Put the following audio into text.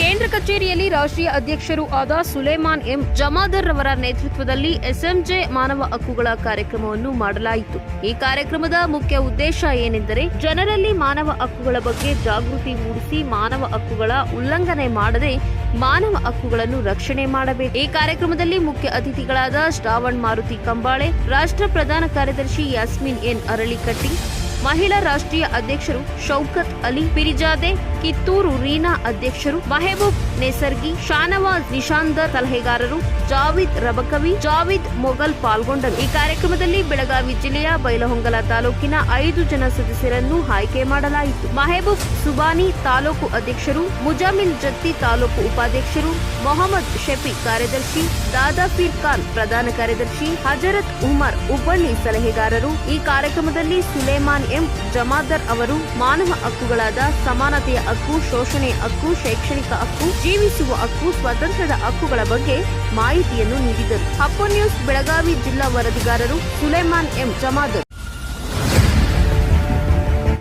ಕೇಂದ್ರ ಕಚೇರಿಯಲ್ಲಿ ರಾಷ್ಟ್ರೀಯ ಅಧ್ಯಕ್ಷರು ಆದ ಸುಲೇಮಾನ್ ಎಂ ಜಮಾದರ್ ರವರ ನೇತೃತ್ವದಲ್ಲಿ ಎಸ್ಎಂಜೆ ಮಾನವ ಹಕ್ಕುಗಳ ಕಾರ್ಯಕ್ರಮವನ್ನು ಮಾಡಲಾಯಿತು. ಈ ಕಾರ್ಯಕ್ರಮದ ಮುಖ್ಯ ಉದ್ದೇಶ ಏನೆಂದರೆ ಜನರಲ್ಲಿ ಮಾನವ ಹಕ್ಕುಗಳ ಬಗ್ಗೆ ಜಾಗೃತಿ ಮೂಡಿಸಿ ಮಾನವ ಹಕ್ಕುಗಳ ಉಲ್ಲಂಘನೆ ಮಾಡದೆ ಮಾನವ ಹಕ್ಕುಗಳನ್ನು ರಕ್ಷಣೆ ಮಾಡಬೇಕು. ಈ ಕಾರ್ಯಕ್ರಮದಲ್ಲಿ ಮುಖ್ಯ ಅತಿಥಿಗಳಾದ ಶ್ರಾವಣ್ ಮಾರುತಿ ಕಂಬಾಳೆ, ರಾಷ್ಟ್ರ ಪ್ರಧಾನ ಕಾರ್ಯದರ್ಶಿ ಯಾಸ್ಮಿನ್ ಎನ್ ಅರಳಿಕಟ್ಟಿ ಮಹಿಳಾ ರಾಷ್ಟ್ರೀಯ ಅಧ್ಯಕ್ಷರು ಶೌಕತ್ ಅಲಿ, ಪಿರಿಜಾದೆ, ಕಿತ್ತೂರು ರೀನಾ ಅಧ್ಯಕ್ಷರು, ಮಹಬೂಬ್ ನೇಸರ್ಗಿ, ಶಾನವಾಜ್ ನಿಶಾಂದರ್ ಸಲಹೆಗಾರರು, ಜಾವಿದ್ ರಬಕವಿ, ಜಾವಿದ್ ಮೊಘಲ್ ಪಾಲ್ಗೊಂಡರು. ಈ ಕಾರ್ಯಕ್ರಮದಲ್ಲಿ ಬೆಳಗಾವಿ ಜಿಲ್ಲೆಯ ಬೈಲಹೊಂಗಲ ತಾಲೂಕಿನ ಐದು ಜನ ಸದಸ್ಯರನ್ನು ಆಯ್ಕೆ ಮಾಡಲಾಯಿತು. ಮಹಬೂಬ್ ಸುಬಾನಿ ತಾಲೂಕು ಅಧ್ಯಕ್ಷರು ಮುಜಾಮಿಲ್ ಜತ್ತಿ ತಾಲೂಕು ಉಪಾಧ್ಯಕ್ಷರು, ಮೊಹಮ್ಮದ್ ಶಫಿ ಕಾರ್ಯದರ್ಶಿ ದಾದಾಫೀರ್ ಖಾನ್ ಪ್ರಧಾನ ಕಾರ್ಯದರ್ಶಿ, ಹಜರತ್ ಉಮರ್ ಉಬ್ಬಳ್ಳಿ ಸಲಹೆಗಾರರು. ಈ ಕಾರ್ಯಕ್ರಮದಲ್ಲಿ ಸುಲೇಮಾನ್ ಎಂ ಜಮಾದರ್ ಅವರು ಮಾನವ ಹಕ್ಕುಗಳಾದ ಸಮಾನತೆಯ ಹಕ್ಕು, ಶೋಷಣೆ ಹಕ್ಕು, ಶೈಕ್ಷಣಿಕ ಹಕ್ಕು, ಜೀವಿಸುವ ಹಕ್ಕು, ಸ್ವಾತಂತ್ರ್ಯದ ಹಕ್ಕುಗಳ ಬಗ್ಗೆ ಮಾಹಿತಿಯನ್ನು ನೀಡಿದರು. ಅಪ್ಪೋ ನ್ಯೂಸ್ ಬೆಳಗಾವಿ ಜಿಲ್ಲಾ ವರದಿಗಾರರು ಸುಲೇಮಾನ್ ಎಂ ಜಮಾದರ್.